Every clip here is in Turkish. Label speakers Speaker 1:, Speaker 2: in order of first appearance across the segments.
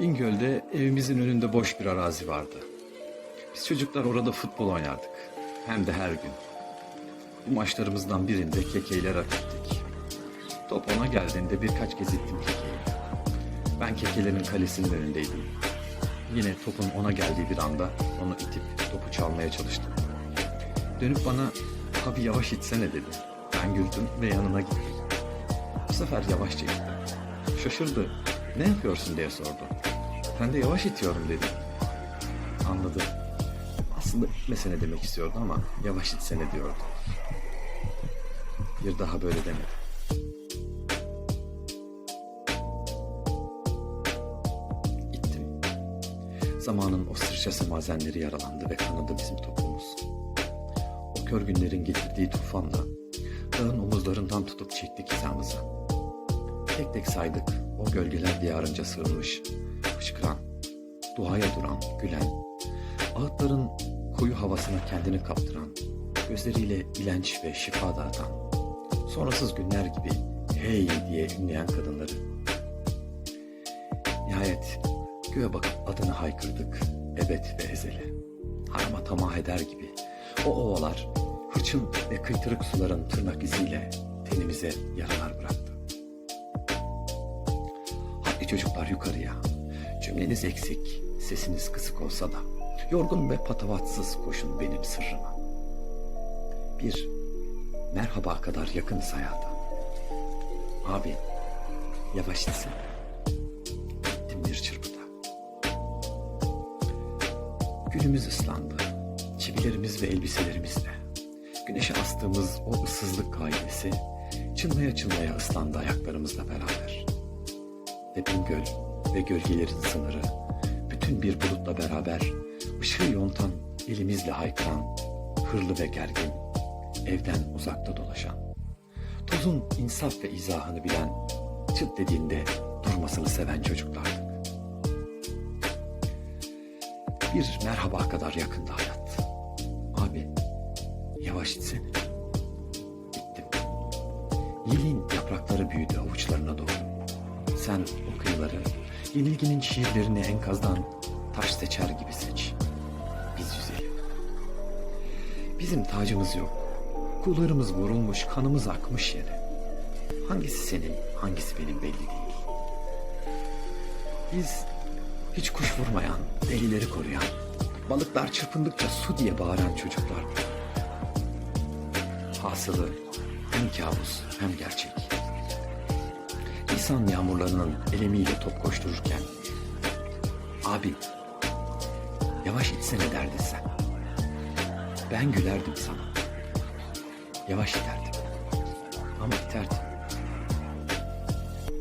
Speaker 1: Bingöl'de evimizin önünde boş bir arazi vardı. Biz çocuklar orada futbol oynardık. Hem de her gün. Bu maçlarımızdan birinde kekeyle rakiptik. Top ona geldiğinde birkaç kez ittim kekeyi. Ben kekelerin kalesinin önündeydim. Yine topun ona geldiği bir anda onu itip topu çalmaya çalıştım. Dönüp bana abi yavaş itsene dedi. Ben güldüm ve yanına gittim. Bu sefer yavaşça ittim. Şaşırdı. Ne yapıyorsun diye sordu. Ben de yavaş itiyorum dedim. Anladı. Aslında itmesene demek istiyordu ama yavaş itsene diyordu. Bir daha böyle demedi. Zamanın o sırçası mazenleri yaralandı ve kanadı bizim topumuz. O kör günlerin getirdiği tufanla dağın omuzlarından tutup çektik hizamıza. Tek tek saydık o gölgeler diyarınca sığınmış, fışkıran, duaya duran, gülen, ağıtların koyu havasına kendini kaptıran, gözleriyle ilenç ve şifa dağıtan, sonrasız günler gibi hey diye ünleyen kadınları. Nihayet göğe bakıp adını haykırdık ebed ve ezeli. Harama tamah eder gibi o ovalar hırçın ve kıytırık suların tırnak iziyle tenimize yaralar bıraktı. Hadi çocuklar yukarıya. Cümleniz eksik, sesiniz kısık olsa da. Yorgun ve patavatsız koşun benim sırrıma. Bir, merhaba kadar yakınız hayata. Abi, yavaş insin. Gülümüz ıslandı. Çivilerimiz ve elbiselerimizle. Güneşe astığımız o ıssızlık kaidesi çınlaya çınlaya ıslandı ayaklarımızla beraber ve Bingöl ve gölgelerin sınırı bütün bir bulutla beraber ışığı yontan elimizle haykıran hırlı ve gergin evden uzakta dolaşan tozun insaf ve izahını bilen çıt dediğinde durmasını seven çocuklardık. Bir merhaba kadar yakında hayat. Abi yavaş itsene. Gittim. Yelin yaprakları büyüdü avuçlarına doğru. Sen o kıyıları, yenilginin şiirlerini enkazdan taş seçer gibi seç. Biz yüzelim. Bizim tacımız yok. Kullarımız vurulmuş, kanımız akmış yere. Hangisi senin, hangisi benim belli değil. Biz hiç kuş vurmayan, delileri koruyan, balıklar çırpındıkça su diye bağıran çocuklar. Hasılı hem kabus hem gerçek. Nisan yağmurlarının elemiyle top koştururken abi yavaş itsene derdin sen. Ben gülerdim sana. Yavaş iterdim. Ama iterdim.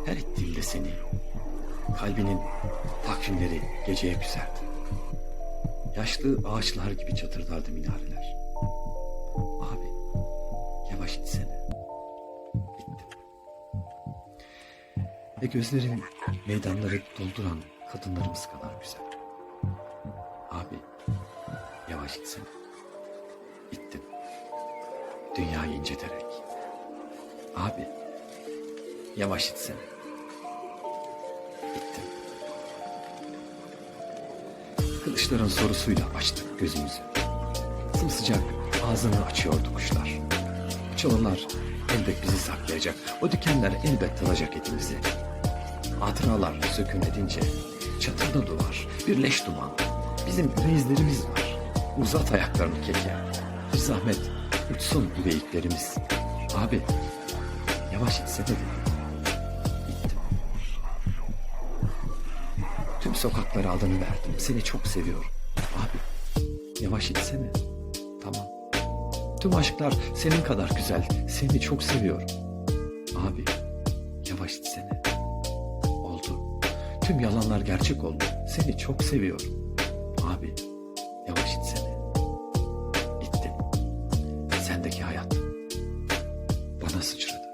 Speaker 1: Her ittiğimde seni kalbinin takvimleri geceye küserdi. Yaşlı ağaçlar gibi çatırdardı minareler. Abi yavaş itsene. İttim ve gözlerin meydanları dolduran kadınlarımız kadar güzel. Abi yavaş gitsene. İttim. Dünyayı inciterek. Abi yavaş itsene. Kılıçların sorusuyla açtık gözümüzü. Sımsıcak ağzını açıyordu kuşlar. Çalılar elbet bizi saklayacak. O dikenler elbet dalacak etimizi. Hatıralar sökün edince çatırda duvar, bir leş duman. Bizim üvey izlerimiz var. Uzat ayaklarını keke. Bir zahmet uçsun üveyiklerimiz. Abi yavaş itsene Tüm sokaklara adını verdim. Seni çok seviyorum. Abi yavaş gitsene. Tamam. Tüm aşklar senin kadar güzel. Seni çok seviyorum. Abi yavaş gitsene. Oldu. Tüm yalanlar gerçek oldu. Seni çok seviyorum. Abi yavaş gitsene. Gitti. Sendeki hayat bana sıçradı.